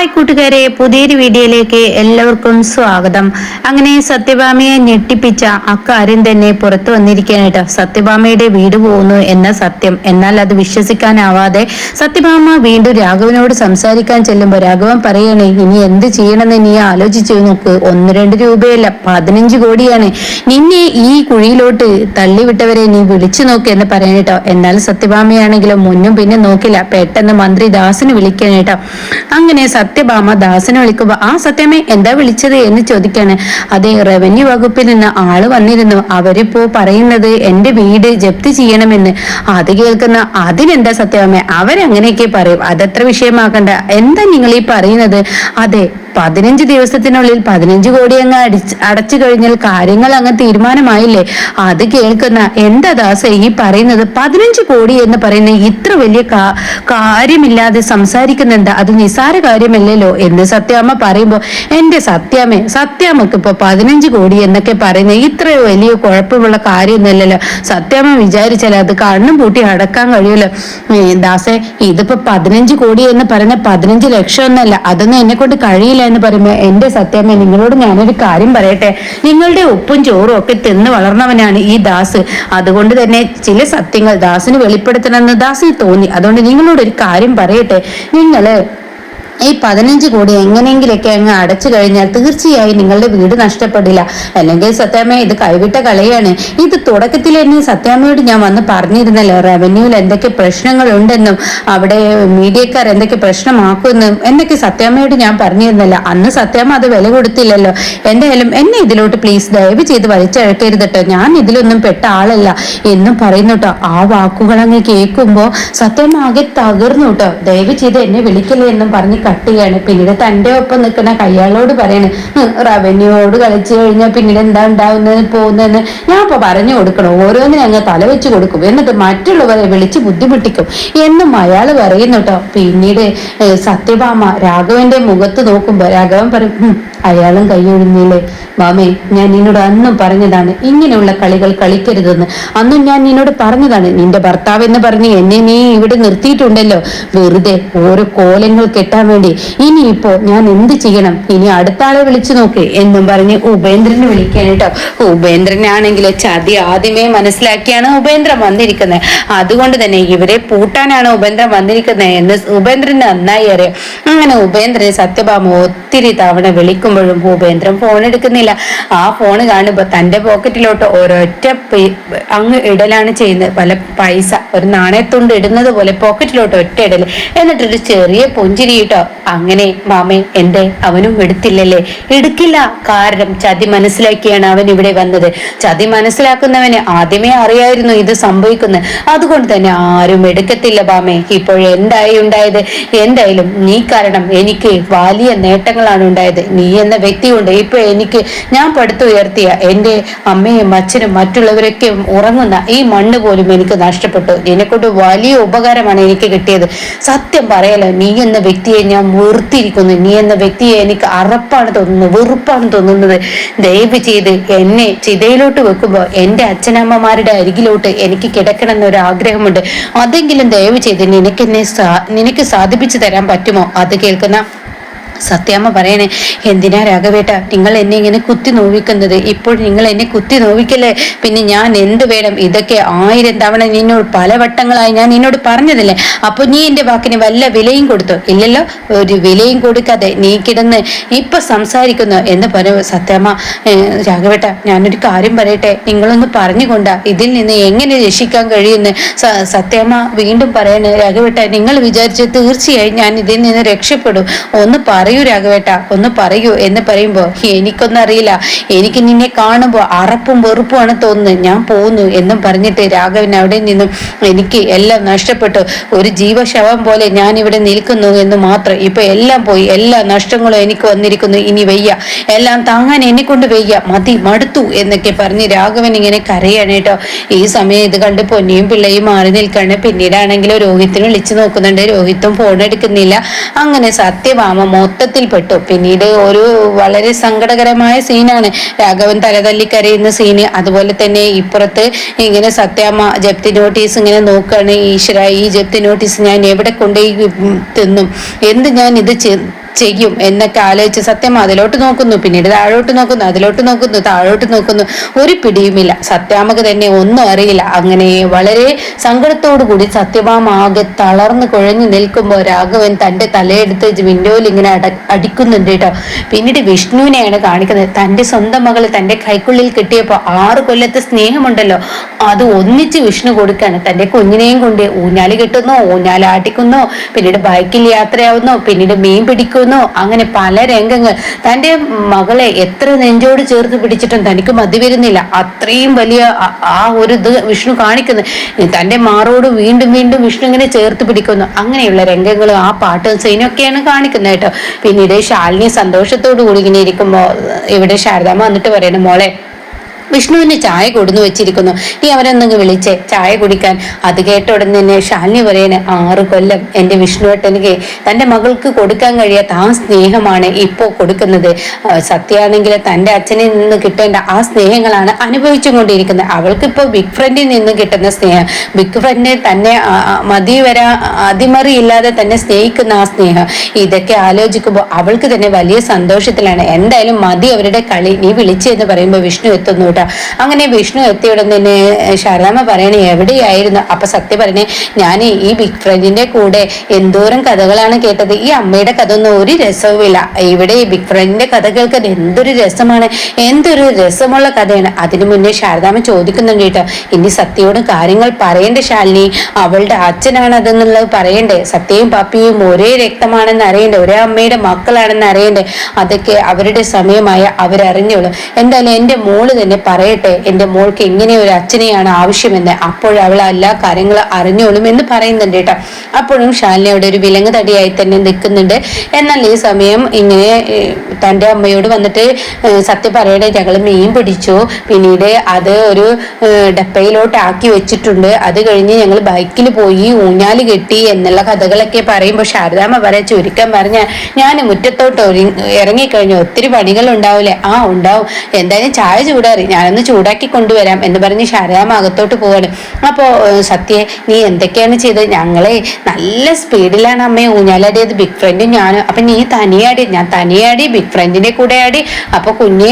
Hi കൂട്ടുകാരെ പുതിയൊരു വീഡിയോയിലേക്ക് എല്ലാവർക്കും സ്വാഗതം. അങ്ങനെ സത്യഭാമയെ ഞെട്ടിപ്പിച്ച അക്കാര്യം തന്നെ പുറത്തു വന്നിരിക്കാനായിട്ട് സത്യഭാമയുടെ വീട് പോകുന്നു എന്ന സത്യം. എന്നാൽ അത് വിശ്വസിക്കാനാവാതെ സത്യഭാമ വീണ്ടും രാഘവനോട് സംസാരിക്കാൻ ചെല്ലുമ്പോൾ രാഘവൻ പറയണേ ഇനി എന്ത് ചെയ്യണമെന്ന് നീ ആലോചിച്ചു നോക്ക്. ഒന്ന് രണ്ട് രൂപയല്ല പതിനഞ്ച് കോടിയാണ്. നിന്നെ ഈ കുഴിയിലോട്ട് തള്ളിവിട്ടവരെ നീ വിളിച്ചു നോക്ക് എന്ന് പറയാനേട്ടോ എന്നാൽ സത്യഭാമയാണെങ്കിലും മുന്നും പിന്നെ നോക്കില്ല. പെട്ടെന്ന് മന്ത്രി ദാസിന് വിളിക്കാനേട്ടോ അങ്ങനെ സത്യഭാമ ദാസനെ വിളിക്കുമ്പോ ആ സത്യമേ എന്താ വിളിച്ചത്? എന്ന് ചോദിക്കാണ്. അതെ റവന്യൂ വകുപ്പിൽ നിന്ന് ആൾ വന്നിരുന്നു. അവരിപ്പോ പറയുന്നത് എന്റെ വീട് ജപ്തി ചെയ്യണമെന്ന്. അത് കേൾക്കുന്ന അതിനെന്താ സത്യഭാമ? അവരങ്ങനെയൊക്കെ പറയും. അതെത്ര വിഷയമാക്കണ്ട. എന്താ നിങ്ങൾ ഈ പറയുന്നത്? അതെ പതിനഞ്ച് ദിവസത്തിനുള്ളിൽ പതിനഞ്ച് കോടി അങ്ങ് അടിച്ച് അടച്ചു കഴിഞ്ഞാൽ കാര്യങ്ങൾ അങ്ങ് തീരുമാനമായില്ലേ? അത് കേൾക്കുന്ന എന്താ ദാസ ഈ പറയുന്നത്? പതിനഞ്ച് കോടി എന്ന് പറയുന്ന ഇത്ര വലിയ കാര്യമില്ലാതെ സംസാരിക്കുന്നുണ്ട്. അത് നിസാര കാര്യമല്ലല്ലോ എന്ന് സത്യാമ്മ പറയുമ്പോ എന്റെ സത്യാമ്മ സത്യാമ്മക്ക് ഇപ്പൊ പതിനഞ്ച് കോടി എന്നൊക്കെ പറയുന്നത് ഇത്ര വലിയ കുഴപ്പമുള്ള കാര്യമൊന്നുമല്ലല്ലോ. സത്യാമ്മ വിചാരിച്ചാൽ അത് കണ്ണും പൂട്ടി അടക്കാൻ കഴിയുമല്ലോ ദാസേ ഇതിപ്പോ പതിനഞ്ച് കോടി എന്ന് പറയുന്ന പതിനഞ്ച് ലക്ഷം ഒന്നല്ല അതൊന്നും എന്നെ കൊണ്ട് കഴിയില്ല എന്ന് പറയുമ്പോൾ എന്റെ സത്യാമ്മ നിങ്ങളോട് ഞാനൊരു കാര്യം പറയട്ടെ. നിങ്ങളുടെ ഉപ്പും ചോറും ഒക്കെ തിന്ന് വളർന്നവനാണ് ഈ ദാസ്. അതുകൊണ്ട് തന്നെ ചില സത്യങ്ങൾ ദാസിന് വെളിപ്പെടുത്തണമെന്ന് ദാസിന് തോന്നി. അതുകൊണ്ട് നിങ്ങളോട് ഒരു കാര്യം പറയട്ടെ. നിങ്ങൾ ഈ പതിനഞ്ച് കോടി എങ്ങനെയെങ്കിലൊക്കെ അങ്ങ് അടച്ചു കഴിഞ്ഞാൽ തീർച്ചയായും നിങ്ങളുടെ വീട് നഷ്ടപ്പെടില്ല. അല്ലെങ്കിൽ സത്യാമ്മ ഇത് കൈവിട്ട കളിയാണ്. ഇത് തുടക്കത്തിൽ തന്നെ സത്യാമ്മയോട് ഞാൻ വന്ന് പറഞ്ഞിരുന്നല്ലോ റവന്യൂവിൽ എന്തൊക്കെ പ്രശ്നങ്ങളുണ്ടെന്നും അവിടെ മീഡിയക്കാർ എന്തൊക്കെ പ്രശ്നമാക്കുമെന്നും എന്നൊക്കെ സത്യാമ്മയോട് ഞാൻ പറഞ്ഞിരുന്നല്ലോ. അന്ന് സത്യാമ്മ അത് വില കൊടുത്തില്ലല്ലോ. എന്തായാലും എന്നെ ഇതിലോട്ട് പ്ലീസ് ദയവ് ചെയ്ത് വലിച്ചഴക്കരുത് കേട്ടോ ഞാൻ ഇതിലൊന്നും പെട്ട ആളല്ല എന്നും പറയുന്നു കേട്ടോ ആ വാക്കുകൾ അങ്ങ് കേൾക്കുമ്പോൾ സത്യാമ്മ ആകെ തകർന്നു കേട്ടോ ദയവ് ചെയ്ത് എന്നെ വിളിക്കല്ലേ എന്നും പറഞ്ഞ് കട്ട് ചെയ്യാണ് പിന്നീട് തന്റെ ഒപ്പം നിൽക്കുന്ന കയ്യാളോട് പറയാണ് റവന്യൂവോട് കളിച്ചു കഴിഞ്ഞാൽ പിന്നീട് എന്താ ഉണ്ടാവുന്നത് പോകുന്നതെന്ന് ഞാൻ ഇപ്പൊ പറഞ്ഞു കൊടുക്കണം. ഓരോന്നിനും അങ്ങ് തല വെച്ച് കൊടുക്കും. എന്നിട്ട് മറ്റുള്ളവരെ വിളിച്ച് ബുദ്ധിമുട്ടിക്കും. എന്നും അയാൾ പറയുന്നു കേട്ടോ. പിന്നീട് സത്യഭാമ രാഘവന്റെ മുഖത്ത് നോക്കുമ്പോ രാഘവൻ പറയും "ഉം, അയാളും കൈയൊഴിഞ്ഞില്ലേ മാമേ ഞാൻ നിന്നോട് അന്നും പറഞ്ഞതാണ് ഇങ്ങനെയുള്ള കളികൾ കളിക്കരുതെന്ന്. അന്നും ഞാൻ നിന്നോട് പറഞ്ഞതാണ് നിന്റെ ഭർത്താവ് എന്ന് പറഞ്ഞ് എന്നെ നീ ഇവിടെ നിർത്തിയിട്ടുണ്ടല്ലോ. വെറുതെ ഓരോ കോലങ്ങൾ കെട്ടാൻ വേണ്ടി ഇനിയിപ്പോ ഞാൻ എന്ത് ചെയ്യണം? ഇനി അടുത്ത ആളെ വിളിച്ചു നോക്ക് എന്നും പറഞ്ഞ് ഉപേന്ദ്രനെ വിളിക്കാൻ കേട്ടോ. ഉപേന്ദ്രനാണെങ്കിൽ ചതി ആദ്യമേ മനസ്സിലാക്കിയാണ് ഉപേന്ദ്രൻ വന്നിരിക്കുന്നത്. അതുകൊണ്ട് തന്നെ ഇവരെ പൂട്ടാനാണ് ഉപേന്ദ്രൻ വന്നിരിക്കുന്നത് എന്ന് ഉപേന്ദ്രന് നന്നായി അറിയാം. അങ്ങനെ ഉപേന്ദ്രനെ സത്യഭാമ ഒത്തിരി തവണ വിളിക്കുമ്പോഴും ഉപേന്ദ്രൻ ഫോൺ എടുക്കുന്നില്ല. ആ ഫോൺ കാണുമ്പോ തന്റെ പോക്കറ്റിലോട്ട് ഒരൊറ്റ അങ്ങ് ഇടലാണ് ചെയ്യുന്നത്. പല പൈസ ഒരു നാണയത്തുണ്ട് ഇടുന്നത് പോലെ പോക്കറ്റിലോട്ട് ഒറ്റ ഇടൽ. എന്നിട്ടൊരു ചെറിയ പുഞ്ചിരി കേട്ടോ. അങ്ങനെ മാമേ എന്റെ അവനും എടുത്തില്ലല്ലേ? എടുക്കില്ല. കാരണം ചതി മനസ്സിലാക്കിയാണ് അവൻ ഇവിടെ വന്നത്. ചതി മനസ്സിലാക്കുന്നവന് ആദ്യമേ അറിയായിരുന്നു ഇത് സംഭവിക്കുന്നത്. അതുകൊണ്ട് തന്നെ ആരും എടുക്കത്തില്ല ബാമേ ഇപ്പോൾ എന്തായി ഉണ്ടായത്? എന്തായാലും നീ കാരണം എനിക്ക് വലിയ നേട്ടങ്ങളാണ് ഉണ്ടായത്. നീ എന്ന വ്യക്തി കൊണ്ട് ഇപ്പൊ എനിക്ക് ഞാൻ പടുത്തുയർത്തിയ എന്റെ അമ്മയും അച്ഛനും മറ്റുള്ളവരൊക്കെ ഉറങ്ങുന്ന ഈ മണ്ണ് പോലും എനിക്ക് നഷ്ടപ്പെട്ടു. എന്നെക്കൊണ്ട് വലിയ ഉപകാരമാണ് എനിക്ക് കിട്ടിയത്. സത്യം പറയല നീ എന്ന വ്യക്തിയെ ഞാൻ വെറുത്തിരിക്കുന്നു. നീ എന്ന വ്യക്തിയെ എനിക്ക് അറപ്പാണ് തോന്നുന്നത് വെറുപ്പാണ് തോന്നുന്നത്. ദയവ് ചെയ്ത് എന്നെ ചിതയിലോട്ട് വെക്കുമ്പോൾ എന്റെ അച്ഛനമ്മമാരുടെ അരികിലോട്ട് എനിക്ക് കിടക്കണം എന്നൊരു ആഗ്രഹമുണ്ട് അതെങ്കിലും ദയവ് ചെയ്ത് നിനക്ക് എന്നെ നിനക്ക് സാധിപ്പിച്ചു തരാൻ പറ്റുമോ? അത് കേൾക്കുന്ന സത്യാമ്മ പറയണേ എന്തിനാ രാഘവേട്ട നിങ്ങൾ എന്നെ ഇങ്ങനെ കുത്തി നോവിക്കുന്നത്? ഇപ്പോൾ നിങ്ങൾ എന്നെ കുത്തി നോവിക്കല്ലേ? പിന്നെ ഞാൻ എന്ത് വേണം? ഇതൊക്കെ ആയിരം തവണ നിന്നോട് പല വട്ടങ്ങളായി ഞാൻ നിന്നോട് പറഞ്ഞതല്ലേ? അപ്പൊ നീ എന്റെ വാക്കിന് വല്ല വിലയും കൊടുത്തു? ഇല്ലല്ലോ ഒരു വിലയും കൊടുക്കാതെ നീ കിടന്ന് ഇപ്പൊ സംസാരിക്കുന്നു എന്ന് പറഞ്ഞു സത്യാമ്മ. രാഘവേട്ട ഞാനൊരു കാര്യം പറയട്ടെ? നിങ്ങളൊന്ന് പറഞ്ഞുകൊണ്ട. ഇതിൽ നിന്ന് എങ്ങനെ രക്ഷിക്കാൻ കഴിയുന്ന? സത്യാമ്മ വീണ്ടും പറയണേ രാഘവേട്ട നിങ്ങൾ വിചാരിച്ച് തീർച്ചയായും ഞാൻ ഇതിൽ നിന്ന് രക്ഷപ്പെടും. ഒന്ന് പറയൂ രാഘവേട്ട ഒന്ന് പറയൂ. എന്ന് പറയുമ്പോ എനിക്കൊന്നും അറിയില്ല എനിക്ക് നിന്നെ കാണുമ്പോ അറപ്പും വെറുപ്പുമാണ് തോന്നുന്നത്. ഞാൻ പോകുന്നു എന്നും പറഞ്ഞിട്ട് രാഘവൻ അവിടെ നിന്നും എനിക്ക് എല്ലാം നഷ്ടപ്പെട്ടു. ഒരു ജീവശവം പോലെ ഞാൻ ഇവിടെ നിൽക്കുന്നു എന്ന് മാത്രം. ഇപ്പൊ എല്ലാം പോയി. എല്ലാ നഷ്ടങ്ങളും എനിക്ക് വന്നിരിക്കുന്നു. ഇനി വയ്യ. എല്ലാം താങ്ങാൻ എന്നെ കൊണ്ട് വയ്യ. മതി മടുത്തു എന്നൊക്കെ പറഞ്ഞ് രാഘവൻ ഇങ്ങനെ കരയാണ് കേട്ടോ. ഈ സമയം ഇത് കണ്ട് പൊന്നിയും പിള്ളയും മാറി നിൽക്കാണ്. പിന്നീടാണെങ്കിലും രോഹിത്തിന് വിളിച്ചു നോക്കുന്നുണ്ട്. രോഹിത്തും ഫോൺ എടുക്കുന്നില്ല. അങ്ങനെ സത്യഭാമ മൊത്തത്തിൽ പെട്ടു. പിന്നീട് ഒരു വളരെ സങ്കടകരമായ സീനാണ്. രാഘവൻ തലതല്ലി കരയുന്ന സീന്. അതുപോലെ തന്നെ ഇപ്പുറത്ത് ഇങ്ങനെ സത്യാമ്മ ജപ്തി നോട്ടീസ് ഇങ്ങനെ നോക്കുകയാണ് ഈശ്വര ഈ ജപ്തി നോട്ടീസ് ഞാൻ എവിടെ കൊണ്ടുപോയി തിന്നും? എന്ത് ഞാൻ ഇത് ചെയ്യും എന്നൊക്കെ ആലോചിച്ച് സത്യം അതിലോട്ട് നോക്കുന്നു പിന്നീട് താഴോട്ട് നോക്കുന്നു അതിലോട്ട് നോക്കുന്നു താഴോട്ട് നോക്കുന്നു. ഒരു പിടിയുമില്ല. സത്യാമക്ക് തന്നെ ഒന്നും അറിയില്ല. അങ്ങനെ വളരെ സങ്കടത്തോടു കൂടി സത്യഭാമാകെ തളർന്ന് കുഴഞ്ഞു നിൽക്കുമ്പോൾ രാഘവൻ തന്റെ തലയെടുത്ത് വിൻഡോയിൽ ഇങ്ങനെ അട അടിക്കുന്നുണ്ട് കേട്ടോ. പിന്നീട് വിഷ്ണുവിനെയാണ് കാണിക്കുന്നത്. തന്റെ സ്വന്തം മകൾ തന്റെ കൈക്കുള്ളിൽ കിട്ടിയപ്പോൾ ആറ് കൊല്ലത്തെ സ്നേഹമുണ്ടല്ലോ. അത് ഒന്നിച്ച് വിഷ്ണു കൊടുക്കാണ്. തന്റെ കുഞ്ഞിനെയും കൊണ്ട് ഊഞ്ഞാൽ കെട്ടുന്നു ഊഞ്ഞാലാട്ടിക്കുന്നു പിന്നീട് ബൈക്കിൽ യാത്രയാവുന്നു പിന്നീട് മീൻ പിടിക്കുന്നു അങ്ങനെ പല രംഗങ്ങൾ. തന്റെ മകളെ എത്ര നെഞ്ചോട് ചേർത്ത് പിടിച്ചിട്ടും തനിക്ക് മതി വരുന്നില്ല. അത്രയും വലിയ ആ- ആ ഒരു ഇത് വിഷ്ണു കാണിക്കുന്നു. തന്റെ മാറോട് വീണ്ടും വീണ്ടും വിഷ്ണു ഇങ്ങനെ ചേർത്ത് പിടിക്കുന്നു. അങ്ങനെയുള്ള രംഗങ്ങൾ ആ പാട്ടും സീനൊക്കെയാണ് കാണിക്കുന്നത് കേട്ടോ. പിന്നീട് ശാലിനി സന്തോഷത്തോടു കൂടി ഇങ്ങനെ ഇരിക്കുമ്പോ ഇവിടെ ശാരദാമ്മ വന്നിട്ട് പറയണം മോളെ വിഷ്ണുവിന് ചായ കൊടുന്നു വെച്ചിരിക്കുന്നു. നീ അവരൊന്നങ്ങ് വിളിച്ചേ ചായ കുടിക്കാൻ. അത് കേട്ട ഉടൻ തന്നെ ശാലിനി പറയണ ആറ് കൊല്ലം എന്റെ വിഷ്ണുവേട്ടനിക്ക് തന്റെ മകൾക്ക് കൊടുക്കാൻ കഴിയാത്ത ആ സ്നേഹമാണ് ഇപ്പോൾ കൊടുക്കുന്നത്. സത്യമാണെങ്കിൽ തന്റെ അച്ഛനിൽ നിന്ന് കിട്ടേണ്ട ആ സ്നേഹങ്ങളാണ് അനുഭവിച്ചു കൊണ്ടിരിക്കുന്നത്. ഇപ്പോൾ ബിഗ് ഫ്രണ്ടിൽ നിന്ന് കിട്ടുന്ന സ്നേഹം ബിഗ് ഫ്രണ്ട് തന്നെ മതി വരാ അതിമറിയില്ലാതെ തന്നെ സ്നേഹിക്കുന്ന ആ സ്നേഹം ഇതൊക്കെ ആലോചിക്കുമ്പോൾ അവൾക്ക് തന്നെ വലിയ സന്തോഷത്തിലാണ്. എന്തായാലും മതി അവരുടെ കളി നീ വിളിച്ചു എന്ന് പറയുമ്പോൾ വിഷ്ണു എത്തുന്നു കേട്ടോ അങ്ങനെ വിഷ്ണു എത്തിയ നിന്ന് ശാരദാമ്മ പറയണേ എവിടെയായിരുന്നു? അപ്പൊ സത്യം പറഞ്ഞേ ഞാൻ ഈ ബിഗ് ഫ്രണ്ടിന്റെ കൂടെ എന്തോരം കഥകളാണ് കേട്ടത്. ഈ അമ്മയുടെ കഥ ഒന്നും ഒരു രസവുമില്ല. ഇവിടെ ഈ ബിഗ് ഫ്രണ്ടിന്റെ കഥ കേൾക്കാൻ എന്തൊരു രസമാണ്. എന്തൊരു രസമുള്ള കഥയാണ്. അതിനു മുന്നേ ശാരദാമ്മ ചോദിക്കുന്നുണ്ട് കേട്ടോ ഇനി സത്യയോട് കാര്യങ്ങൾ പറയണ്ടേ ശാലിനി? അവളുടെ അച്ഛനാണ് അതെന്നുള്ളത് പറയണ്ടേ? സത്യയും പാപ്പിയും ഒരേ രക്തമാണെന്ന് അറിയണ്ടേ? ഒരേ അമ്മയുടെ മക്കളാണെന്ന് അറിയണ്ടേ? അതൊക്കെ അവരുടെ സമയമായ അവരറിഞ്ഞോളൂ. എന്തായാലും എന്റെ മോൾ തന്നെ പറയട്ടെ എന്റെ മോൾക്ക് ഇങ്ങനെ ഒരു അച്ഛനെയാണ് ആവശ്യമെന്ന് അപ്പോഴവൾ എല്ലാ കാര്യങ്ങളും അറിഞ്ഞോളും എന്ന് പറയുന്നുണ്ട് കേട്ടോ. അപ്പോഴും ശാലിനി അവിടെ ഒരു വിലങ്ങ് തടിയായി തന്നെ നിൽക്കുന്നുണ്ട്. എന്നാൽ ഈ സമയം ഇങ്ങനെ തന്റെ അമ്മയോട് വന്നിട്ട് സത്യം പറയണേ ഞങ്ങൾ മീൻ പിടിച്ചു. പിന്നീട് അത് ഒരു ഡപ്പയിലോട്ട് ആക്കി വെച്ചിട്ടുണ്ട്. അത് കഴിഞ്ഞ് ഞങ്ങൾ ബൈക്കിൽ പോയി ഊഞ്ഞാൽ കെട്ടി എന്നുള്ള കഥകളൊക്കെ പറയുമ്പോൾ ശാരദാമ്മ പറയാ ചുരുക്കം പറഞ്ഞ ഞാൻ മുറ്റത്തോട്ട് ഇറങ്ങിക്കഴിഞ്ഞു ഒത്തിരി പണികൾ ഉണ്ടാവില്ലേ ആ ഉണ്ടാവും. എന്തായാലും ചായ ചൂടാറി. ഞാനൊന്ന് ചൂടാക്കി കൊണ്ടുവരാം എന്ന് പറഞ്ഞ് ശാരദാമ്മ അകത്തോട്ട് പോവാണ്. അപ്പോൾ സത്യേ നീ എന്തൊക്കെയാണ് ചെയ്തത്? ഞങ്ങളെ നല്ല സ്പീഡിലാണ് അമ്മയെ ഊഞ്ഞാലാടിയത്. ബിഗ് ഫ്രണ്ടും ഞാനും. അപ്പം നീ തനിയാടി. ഞാൻ തനിയാടി ബിഗ് ഫ്രണ്ടിന്റെ കൂടെ ആടി. അപ്പോൾ കുഞ്ഞ്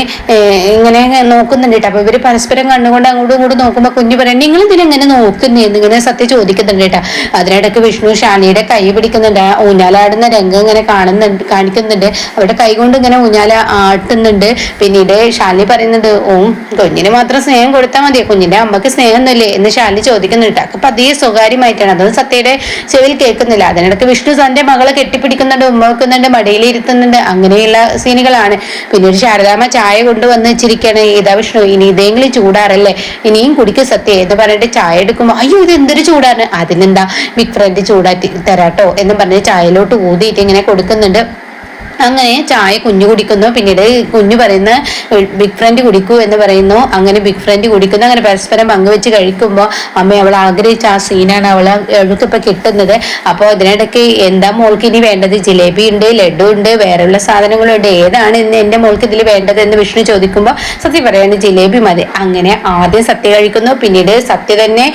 ഇങ്ങനെ നോക്കുന്നുണ്ട് കേട്ടോ. അപ്പോൾ ഇവർ പരസ്പരം കണ്ണുകൊണ്ട് അങ്ങോട്ടും ഇങ്ങോട്ടും നോക്കുമ്പോൾ കുഞ്ഞ് പറയാം നിങ്ങൾ ഇതിനെങ്ങനെ നോക്കുന്നേ? എന്നിങ്ങനെ സത്യ ചോദിക്കുന്നുണ്ട് കേട്ടോ. അതിനിടയ്ക്ക് വിഷ്ണു ഷാനിയുടെ കൈ പിടിക്കുന്നുണ്ട്. ആ ഊഞ്ഞാലാടുന്ന രംഗം ഇങ്ങനെ കാണുന്നുണ്ട് കാണിക്കുന്നുണ്ട്. അവരുടെ കൈ കൊണ്ട് ഇങ്ങനെ ഊഞ്ഞാല ആട്ടുന്നുണ്ട്. പിന്നീട് ഷാലി പറയുന്നുണ്ട് ഓ കുഞ്ഞിന് മാത്രം സ്നേഹം കൊടുത്താൽ മതിയോ കുഞ്ഞിന്റെ അമ്മയ്ക്ക് സ്നേഹമൊന്നുമില്ലേ? എന്ന് ശാലി ചോദിക്കുന്നുണ്ട്. അപ്പൊ പതിയെ സ്വകാര്യമായിട്ടാണ്. അതൊന്നും സത്യയുടെ ചെവിയിൽ കേൾക്കുന്നില്ല. അതിനിടയ്ക്ക് വിഷ്ണു തന്റെ മകളെ കെട്ടിപ്പിടിക്കുന്നുണ്ട് ഉമ്മ വെക്കുന്നുണ്ട് മടിയിൽ ഇരുത്തുന്നുണ്ട്. അങ്ങനെയുള്ള സീനുകളാണ്. പിന്നെ ഒരു ശാരദാമ്മ ചായ കൊണ്ടുവന്ന് വെച്ചിരിക്കുകയാണ്. ഇതാ വിഷ്ണു ഇനി ഇതെങ്കിലും ചൂടാറല്ലേ? ഇനിയും കുടിക്ക് സത്യം എന്ന് പറഞ്ഞിട്ട് ചായ എടുക്കുമ്പോൾ അയ്യോ ഇത് എന്തൊരു ചൂടാണ്? അതിനെന്താ? ബിഗ് ഫ്രണ്ട് ചൂടാറ്റി തരാട്ടോ എന്ന് പറഞ്ഞ് ചായയിലോട്ട് ഊതിയിട്ട് ഇങ്ങനെ കൊടുക്കുന്നുണ്ട്. അങ്ങനെ ചായ കുഞ്ഞു കുടിക്കുന്നു. പിന്നീട് കുഞ്ഞു പറയുന്ന ബിഗ് ഫ്രണ്ട് കുടിക്കൂ എന്ന് പറയുന്നു. അങ്ങനെ ബിഗ് ഫ്രണ്ട് കുടിക്കുന്നു. അങ്ങനെ പരസ്പരം പങ്കുവെച്ച് കഴിക്കുമ്പോൾ അമ്മ അവൾ ആഗ്രഹിച്ച ആ സീനാണ് അവൾ അവൾക്ക് ഇപ്പൊ കിട്ടുന്നത്. അപ്പോൾ ഇതിനിടയ്ക്ക് എന്താ മോൾക്ക് ഇനി വേണ്ടത്? ജിലേബി ഉണ്ട് ലഡു ഉണ്ട് വേറെയുള്ള സാധനങ്ങളുണ്ട്. ഏതാണ് ഇന്ന് എന്റെ മോൾക്ക് ഇതിൽ വേണ്ടത് എന്ന് വിഷ്ണു ചോദിക്കുമ്പോൾ സത്യം പറയാണ് ജിലേബി മതി. അങ്ങനെ ആദ്യം സത്യ കഴിക്കുന്നു. പിന്നീട് സത്യ തന്നെ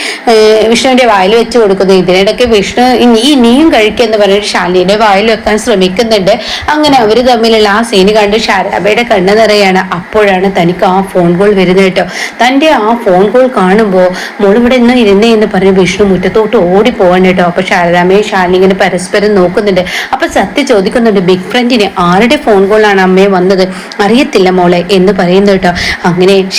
വിഷ്ണുവിന്റെ വായിൽ വെച്ച് കൊടുക്കുന്നു. ഇതിനിടയ്ക്ക് വിഷ്ണു ഇനി ഇനിയും കഴിക്കുക എന്ന് പറഞ്ഞിട്ട് ശാലിനിയുടെ വായിൽ വെക്കാൻ ശ്രമിക്കുന്നുണ്ട്. അങ്ങനെ അവർ തമ്മിലുള്ള ആ സീന് കണ്ട് ഷാരാബയുടെ കണ്ണ് നിറയാണ്. അപ്പോഴാണ് തനിക്ക് ആ ഫോൺ കോൾ വരുന്നത് കേട്ടോ. തന്റെ ആ ഫോൺ കോൾ കാണുമ്പോൾ മോളിവിടെ ഇന്ന് ഇരുന്നേ എന്ന് പറഞ്ഞ് വിഷ്ണു മുറ്റത്തോട്ട് ഓടി പോകണം കേട്ടോ. അപ്പൊ ശാരദാമ്മയും ശാലിനി ഇങ്ങനെ പരസ്പരം നോക്കുന്നുണ്ട്. അപ്പൊ സത്യ ചോദിക്കുന്നുണ്ട് ബിഗ് ഫ്രണ്ടിന് ആരുടെ ഫോൺ കോളാണ് അമ്മയെ വന്നത്? അറിയത്തില്ല മോളെ എന്ന് പറയുന്നു കേട്ടോ. അങ്ങനെ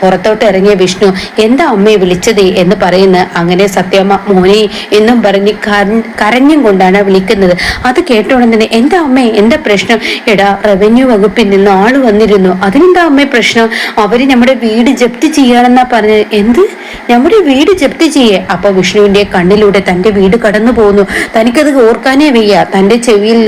പുറത്തോട്ട് ഇറങ്ങിയ വിഷ്ണു എന്താ അമ്മയെ വിളിച്ചത്? എന്ന് പറയുന്ന. അങ്ങനെ സത്യമ്മ മോനെ എന്നും പറഞ്ഞ് കര- കരഞ്ഞും കൊണ്ടാണ് വിളിക്കുന്നത്. അത് കേട്ട ഉടൻ തന്നെ എന്താ അമ്മേ? എന്താ പ്രശ്നം? എടാ റവന്യൂ വകുപ്പിൽ നിന്ന് ആൾ വന്നിരുന്നു. അതിനെന്താ അമ്മേ പ്രശ്നം? അവർ നമ്മുടെ വീട് ജപ്തി ചെയ്യാണെന്നാ പറഞ്ഞത്. എന്ത്? നമ്മുടെ വീട് ജപ്തി ചെയ്യേ. അപ്പൊ വിഷ്ണുവിന്റെ കണ്ണിലൂടെ തന്റെ വീട് കടന്നു പോകുന്നു തനിക്കത് ഓർക്കാനേ വയ്യ. തന്റെ ചെവിയിൽ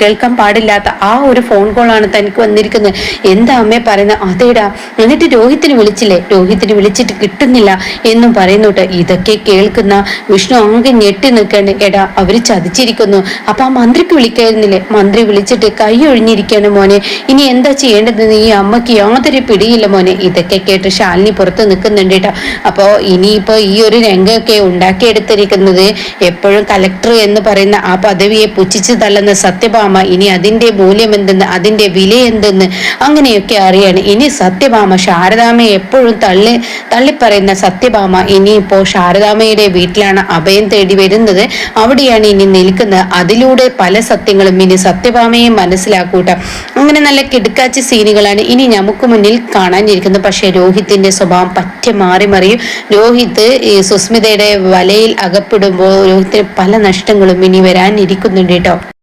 കേൾക്കാൻ പാടില്ലാത്ത ആ ഒരു ഫോൺ കോളാണ് തനിക്ക് വന്നിരിക്കുന്നത്. എന്താ അമ്മേ പറയുന്നത്? അതേടാ എന്നിട്ട് രോഹിത്തിന് വിളിച്ചില്ലേ? രോഹിത്തിന് വിളിച്ചിട്ട് കിട്ടുന്നില്ല എന്നും പറയുന്നുട്ട് ഇതൊക്കെ കേൾക്കുന്ന വിഷ്ണു അങ്ങ് ഞെട്ടി നിൽക്കേണ്ട എടാ അവർ ചതിച്ചിരിക്കുന്നു. അപ്പൊ ആ മന്ത്രിക്ക് വിളിക്കായിരുന്നില്ലേ? മന്ത്രി വിളിച്ച് ആലോചിച്ചിട്ട് കൈ ഒഴിഞ്ഞിരിക്കുകയാണ് മോനെ. ഇനി എന്താ ചെയ്യേണ്ടതെന്ന് ഈ അമ്മയ്ക്ക് യാതൊരു പിടിയില്ല മോനെ. ഇതൊക്കെ കേട്ട് ശാലിനി പുറത്ത് നിൽക്കുന്നുണ്ട് കേട്ടോ. അപ്പോൾ ഇനിയിപ്പോൾ ഈ ഒരു രംഗമൊക്കെ ഉണ്ടാക്കിയെടുത്തിരിക്കുന്നത് എപ്പോഴും കലക്ടർ എന്ന് പറയുന്ന ആ പദവിയെ പുച്ഛിച്ച് തള്ളുന്ന സത്യഭാമ ഇനി അതിന്റെ മൂല്യം എന്തെന്ന് അതിന്റെ വില എന്തെന്ന് അങ്ങനെയൊക്കെ അറിയാണ്. ഇനി സത്യഭാമ ശാരദാമയെ എപ്പോഴും തള്ളി തള്ളിപ്പറയുന്ന സത്യഭാമ ഇനിയിപ്പോൾ ശാരദാമയുടെ വീട്ടിലാണ് അഭയം തേടി വരുന്നത്. അവിടെയാണ് ഇനി നിൽക്കുന്നത്. അതിലൂടെ പല സത്യങ്ങളും ഇനി സത്യഭാമയെ മനസ്സിലാക്കൂട്ട. അങ്ങനെ നല്ല കിടുക്കാച്ച സീനുകളാണ് ഇനി നമുക്ക് മുന്നിൽ കാണാനിരിക്കുന്നത്. പക്ഷേ രോഹിത്തിന്റെ സ്വഭാവം പറ്റ മാറി മറിയും. രോഹിത് ഈ സുസ്മിതയുടെ വലയിൽ അകപ്പെടുമ്പോൾ രോഹിത്തിന് പല നഷ്ടങ്ങളും ഇനി വരാനിരിക്കുന്നുണ്ട് കേട്ടോ.